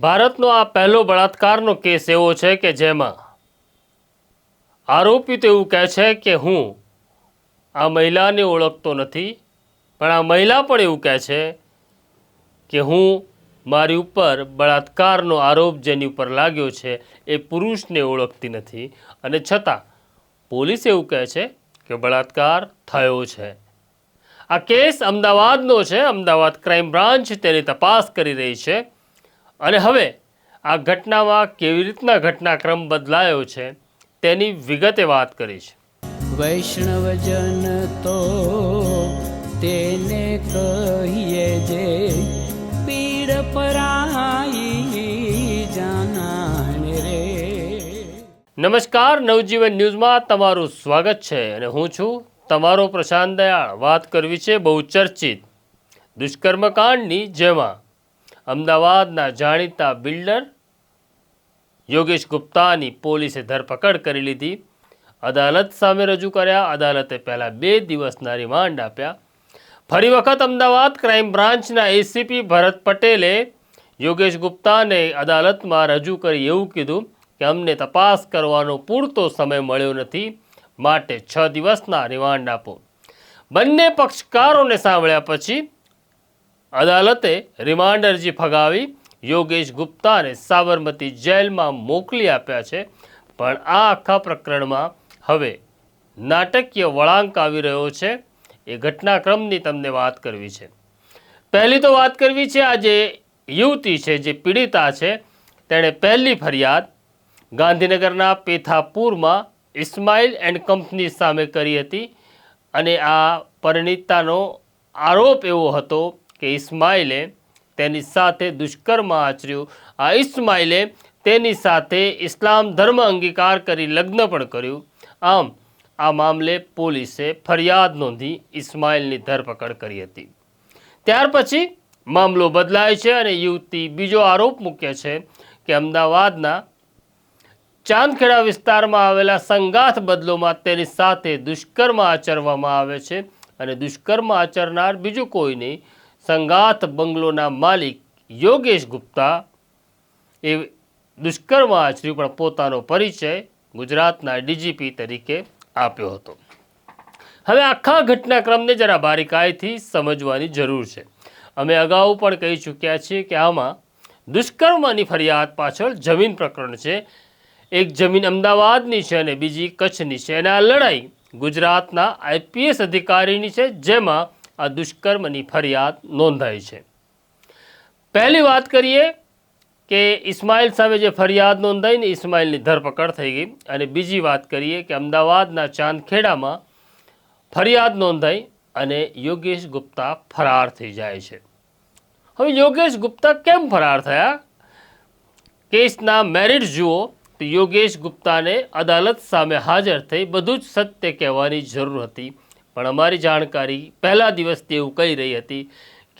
ભારતનો આ પહેલો બળાત્કારનો કેસ એવો છે કે જેમાં આરોપી તો એવું કહે છે કે હું આ મહિલાને ઓળખતો નથી, પણ આ મહિલા પણ એવું કહે છે કે હું મારી ઉપર બળાત્કારનો આરોપ જેની ઉપર લાગ્યો છે એ પુરુષને ઓળખતી નથી. અને છતાં પોલીસ એવું કહે છે કે બળાત્કાર થયો છે. આ કેસ અમદાવાદનો છે. અમદાવાદ ક્રાઇમ બ્રાન્ચ તેની તપાસ કરી રહી છે. અને હવે આ ઘટનામાં કેવી રીતના ઘટનાક્રમ બદલાયો છે તેની વિગતે વાત કરી છે વૈષ્ણવજન તો તેને કહીએ જે પીડ પરાઈ જાનાને રે. નમસ્કાર નવજીવન ન્યૂઝમાં તમારું સ્વાગત છે અને હું છું તમારો પ્રશાંત દયાળ. વાત કરવી છે બહુ ચર્ચિત. દુષ્કર્મકાંડની જેમાં અમદાવાદના જાણીતા બિલ્ડર યોગેશ ગુપ્તાની પોલીસે ધરપકડ કરી લીધી. અદાલત સામે રજૂ કર્યા. અદાલતે પહેલાં બે દિવસના રિમાન્ડ આપ્યા. ફરી વખત અમદાવાદ ક્રાઇમ બ્રાન્ચના એસીપી ભરત પટેલે યોગેશ ગુપ્તાને અદાલતમાં રજૂ કરી એવું કીધું કે, અમને તપાસ કરવાનો પૂરતો સમય મળ્યો નથી. માટે છ દિવસના રિમાન્ડ આપો. બંને પક્ષકારોને સાંભળ્યા પછી અદાલતે રિમાન્ડ અરજી ફગાવી. યોગેશ ગુપ્તાને સાબરમતી જેલમાં મોકલી આપ્યા છે. પણ આ આખા પ્રકરણમાં હવે નાટકીય વળાંક આવી રહ્યો છે. એ ઘટનાક્રમની તમને વાત કરવી છે. પહેલી તો વાત કરવી છે, આ જે યુવતી છે, જે પીડિતા છે, તેણે પહેલી ફરિયાદ ગાંધીનગરના પેથાપુરમાં ઇસ્માઇલ એન્ડ કંપની સામે કરી હતી. અને આ પરિણીતાનો આરોપ એવો હતો કે ઇસ્માઇલે તેની સાથે દુષ્કર્મ આચર્યું. આ ઇસ્માઇલે તેની સાથે ઇસ્લામ ધર્મ અંગીકાર કરી લગ્ન પણ કર્યું. આમ, આ મામલે પોલીસે ફરિયાદ નોંધી ઇસ્માઇલની ધરપકડ કરી હતી. ત્યાર પછી મામલો બદલાય છે અને યુવતી બીજો આરોપ મૂકે છે કે અમદાવાદના ચાંદખેડા વિસ્તારમાં આવેલા સંગાથ બદલોમાં તેની સાથે દુષ્કર્મ આચરવામાં આવે છે અને દુષ્કર્મ આચરનાર બીજું કોઈ નહીં સંગાથ બંગલોના માલિક યોગેશ ગુપ્તા એ દુષ્કર્મ આચર્યું, પણ પોતાનો પરિચય ગુજરાતના ડીજીપી તરીકે આપ્યો હતો. હવે આખા ઘટનાક્રમને જરા બારીકાઈથી સમજવાની જરૂર છે. અમે અગાઉ પણ કહી ચૂક્યા છીએ કે આમાં દુષ્કર્મની ફરિયાદ પાછળ જમીન પ્રકરણ છે. એક જમીન અમદાવાદની છે અને બીજી કચ્છની છે. અને આ લડાઈ ગુજરાતના આઈપીએસ અધિકારીની છે, જેમાં આ દુષ્કર્મની ફરિયાદ નોંધાઈ છે. પહેલી વાત કરીએ કે ઇસ્માઇલ સામે જે ફરિયાદ નોંધાઈ ને ઇસ્માઇલની ધરપકડ થઈ ગઈ અને બીજી વાત કરીએ કે અમદાવાદના ચાંદખેડામાં ફરિયાદ નોંધાઈ અને યોગેશ ગુપ્તા ફરાર થઈ જાય છે. હવે યોગેશ ગુપ્તા કેમ ફરાર થયા? કેસના મેરિટ જુઓ તો યોગેશ ગુપ્તાને અદાલત સામે હાજર થઈ બધું જ સત્ય કહેવાની જરૂર હતી. પણ અમારી જાણકારી પહેલા દિવસથી એવું કહી રહી હતી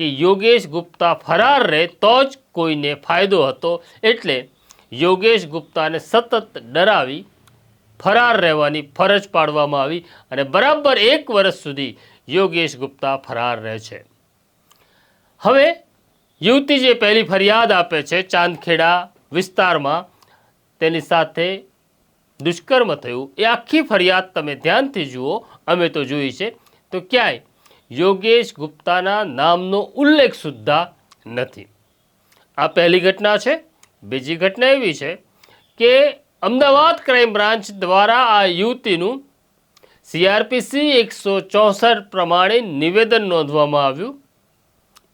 કે યોગેશ ગુપ્તા ફરાર રહે તો જ કોઈને ફાયદો હતો. એટલે યોગેશ ગુપ્તાને સતત ડરાવી ફરાર રહેવાની ફરજ પાડવામાં આવી અને બરાબર એક વર્ષ સુધી યોગેશ ગુપ્તા ફરાર રહે છે. હવે યુવતી જે પહેલી ફરિયાદ આપે છે ચાંદખેડા વિસ્તારમાં તેની સાથે દુષ્કર્મ થયું, એ આખી ફરિયાદ તમે ધ્યાનથી જુઓ, અમે તો જોઈ છે. તો ક્યાંય યોગેશ ગુપ્તાના નામનો ઉલ્લેખ સુદ્ધા નથી. આ પહેલી ઘટના છે. બીજી ઘટના એવી છે કે અમદાવાદ ક્રાઇમ બ્રાન્ચ દ્વારા આ યુવતીનું સીઆરપીસી એકસો ચોસઠ પ્રમાણે નિવેદન નોંધવામાં આવ્યું.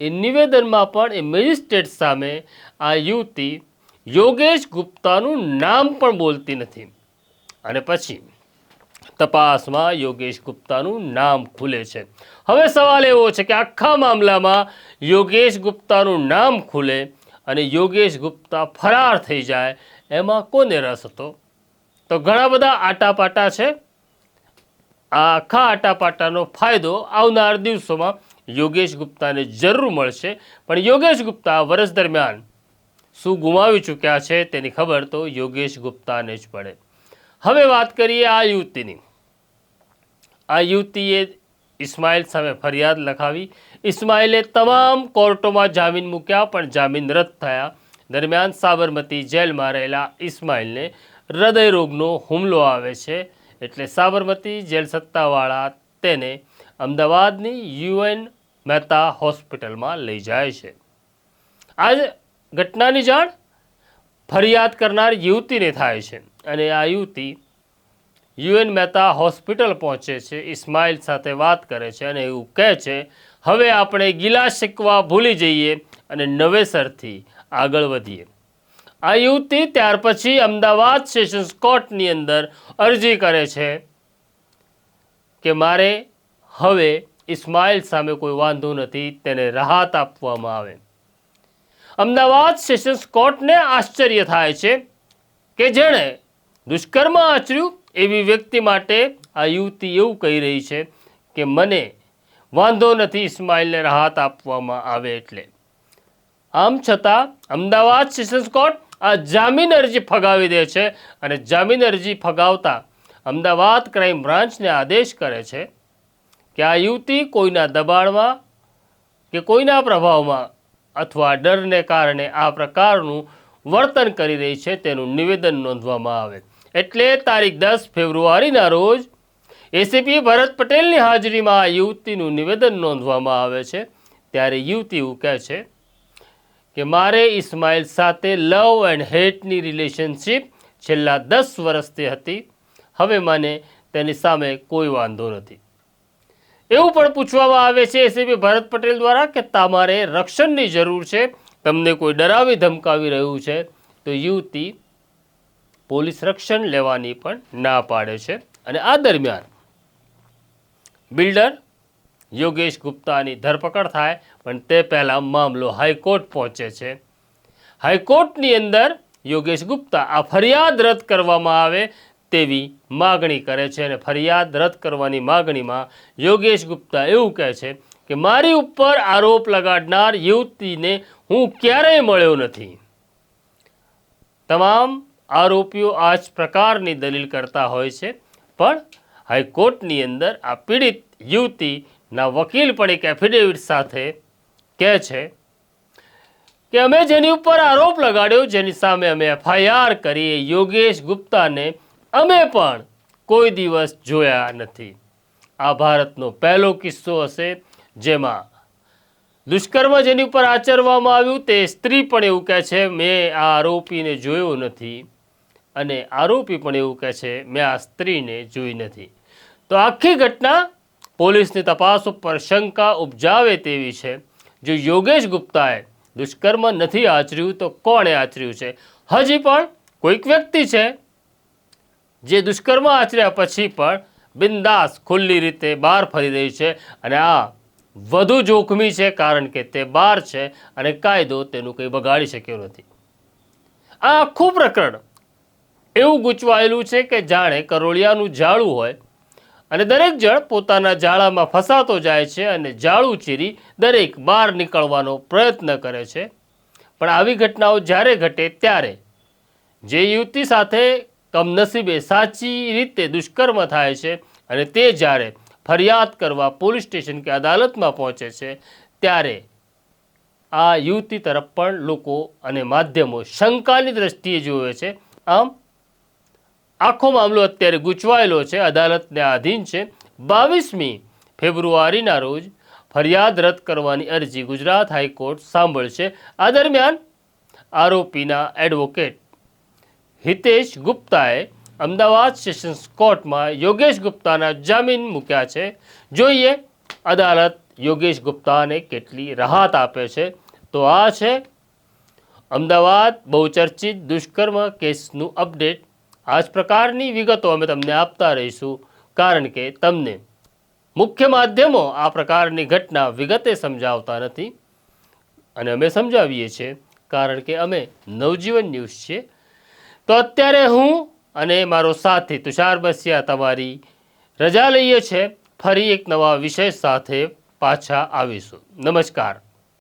એ નિવેદનમાં પણ એ મેજિસ્ટ્રેટ સામે આ યુવતી યોગેશ ગુપ્તાનું નામ પણ બોલતી નથી. અને પછી તપાસમાં યોગેશ ગુપ્તાનું નામ ખુલે છે. હવે સવાલ એવો છે કે આખા મામલામાં યોગેશ ગુપ્તાનું નામ ખુલે અને યોગેશ ગુપ્તા ફરાર થઈ જાય, એમાં કોને રસ હતો? તો ઘણા બધા આટાપાટા છે. આ આખા આટાપાટાનો ફાયદો આવનાર દિવસોમાં યોગેશ ગુપ્તાને જરૂર મળશે. પણ યોગેશ ગુપ્તા વર્ષ દરમિયાન શું ગુમાવી ચૂક્યા છે તેની ખબર તો યોગેશ ગુપ્તાને જ પડે. હવે વાત કરીએ આ યુવતીની. આ યુવતીએ ઇસ્માઇલ સામે ફરિયાદ લખાવી. ઇસ્માઇલે તમામ કોર્ટોમાં જામીન મૂક્યા, પણ જામીન રદ થયા. દરમિયાન સાબરમતી જેલમાં રહેલા ઇસ્માઇલને હૃદયરોગનો હુમલો આવે છે. એટલે સાબરમતી જેલ સત્તાવાળા તેને અમદાવાદની યુએન મહેતા હોસ્પિટલમાં લઈ જાય છે. આ ઘટનાની જાણ ફરિયાદ કરનાર યુવતીને થાય છે. અને આ યુવતી યુએન મહેતા હોસ્પિટલ પહોંચે છે, ઇસ્માઇલ સાથે વાત કરે છે અને એવું કહે છે, હવે આપણે ગિલા શીખવા ભૂલી જઈએ અને નવેસરથી આગળ વધીએ. આ યુવતી ત્યાર પછી અમદાવાદ સેશન્સ કોર્ટની અંદર અરજી કરે છે કે મારે હવે ઇસ્માઇલ સામે કોઈ વાંધો નથી, તેને રાહત આપવામાં આવે. અમદાવાદ સેશન્સ કોર્ટને આશ્ચર્ય થાય છે કે જેણે દુષ્કર્મ આચર્યું એવી વ્યક્તિ માટે આ યુવતી એવું કહી રહી છે કે મને વાંધો નથી ઇસ્માઇલને રાહત આપવામાં આવે એટલે. આમ છતાં અમદાવાદ સેશન્સ કોર્ટ આ જામીન અરજી ફગાવી દે છે અને જામીન અરજી ફગાવતા અમદાવાદ ક્રાઇમ બ્રાન્ચને આદેશ કરે છે કે આ યુવતી કોઈના દબાણમાં કે કોઈના પ્રભાવમાં અથવા ડરને કારણે આ પ્રકારનું વર્તન કરી રહી છે તેનું નિવેદન નોંધવામાં આવે. એટલે તારીખ દસ ફેબ્રુઆરીના રોજ એસીપી ભરત પટેલની હાજરીમાં આ યુવતીનું નિવેદન નોંધવામાં આવે છે. ત્યારે યુવતી એવું કહે છે કે, મારે ઇસ્માઇલ સાથે લવ એન્ડ હેટની રિલેશનશીપ છેલ્લા દસ વર્ષથી હતી. હવે મને તેની સામે કોઈ વાંધો નથી. એવું પણ પૂછવામાં આવે છે એસીપી ભરત પટેલ દ્વારા કે, તમારે રક્ષણની જરૂર છે. તમને કોઈ ડરાવી ધમકાવી રહ્યું છે. તો યુવતી પોલીસ રક્ષણ લેવાની પણ ના પાડે છે. અને આ દરમિયાન બિલ્ડર યોગેશ ગુપ્તાની ધરપકડ થાય, પણ તે પહેલાં મામલો હાઈકોર્ટ પહોંચે છે. હાઈકોર્ટની અંદર યોગેશ ગુપ્તા આ ફરિયાદ રદ કરવામાં આવે તેવી માગણી કરે છે અને ફરિયાદ રદ કરવાની માગણીમાં યોગેશ ગુપ્તા એવું કહે છે કે, મારી ઉપર આરોપ લગાડનાર યુવતીને હું ક્યારેય મળ્યો નથી. તમામ આરોપીઓ આ જ પ્રકારની દલીલ કરતા હોય છે. પણ હાઈકોર્ટની અંદર આ પીડિત યુવતીના વકીલ પણ એક એફિડેવિટ સાથે કહે છે કે અમે જેની ઉપર આરોપ લગાડ્યો, જેની સામે અમે એફઆઈઆર કરી યોગેશ ગુપ્તાને અમે પણ કોઈ દિવસ જોયા નથી. આ ભારતનો પહેલો કિસ્સો હશે જેમાં દુષ્કર્મ જેની ઉપર આચરવામાં આવ્યું તે સ્ત્રી પણ એવું કહે છે, મેં આ આરોપીને જોયો નથી. અને આરોપી પણ એવું કહે છે, મેં આ સ્ત્રીને જોઈ નથી. તો આખી ઘટના પોલીસની તપાસ ઉપર શંકા ઉપજાવે તેવી છે. જો યોગેશ ગુપ્તાએ દુષ્કર્મ નથી આચર્યું, તો કોણે આચર્યું છે? હજી પણ કોઈક વ્યક્તિ છે જે દુષ્કર્મ આચર્યા પછી પણ બિંદાસ ખુલ્લી રીતે બહાર ફરી રહી છે અને આ વધુ જોખમી છે કારણ કે તે બહાર છે અને કાયદો તેનું કંઈ બગાડી શક્યો નથી. આ આખું પ્રકરણ એવું ગૂંચવાયેલું છે કે જાણે કરોળિયાનું જાળું હોય અને દરેક જણ પોતાના જાળામાં ફસાતો જાય છે અને જાળું ચીરી દરેક બહાર નીકળવાનો પ્રયત્ન કરે છે. પણ આવી ઘટનાઓ જ્યારે ઘટે ત્યારે જે યુવતી સાથે કમનસીબે સાચી રીતે દુષ્કર્મ થાય છે અને તે જ્યારે ફરિયાદ કરવા પોલીસ સ્ટેશન કે અદાલતમાં પહોંચે છે, ત્યારે આ યુવતી તરફ પણ લોકો અને માધ્યમો શંકાની દ્રષ્ટિએ જોવે છે. આમ આખો મામલો અત્યારે ગૂંચવાયેલો છે. અદાલતને આધીન છે. બાવીસમી ફેબ્રુઆરીના રોજ ફરિયાદ રદ કરવાની અરજી ગુજરાત હાઈકોર્ટ સાંભળશે. આ દરમિયાન આરોપીના એડવોકેટ હિતેશ ગુપ્તાએ અમદાવાદ સેશન્સ કોર્ટમાં યોગેશ ગુપ્તાના જામીન મૂક્યા છે. જોઈએ અદાલત યોગેશ ગુપ્તાને કેટલી રાહત આપે છે. તો આ છે અમદાવાદ બહુચર્ચિત દુષ્કર્મ કેસનું અપડેટ. આ જ પ્રકારની વિગતો અમે તમને આપતા રહીશું. કારણ કે તમને મુખ્ય માધ્યમો આ પ્રકારની ઘટના વિગતે સમજાવતા નથી. અને અમે સમજાવીએ છીએ, કારણ કે અમે નવજીવન ન્યૂઝ છીએ. તો અત્યારે હું અને મારો સાથી તુષાર બસિયા તમારી રજા લઈએ છે. ફરી એક નવા વિષય સાથે પાછા આવીશું. નમસ્કાર.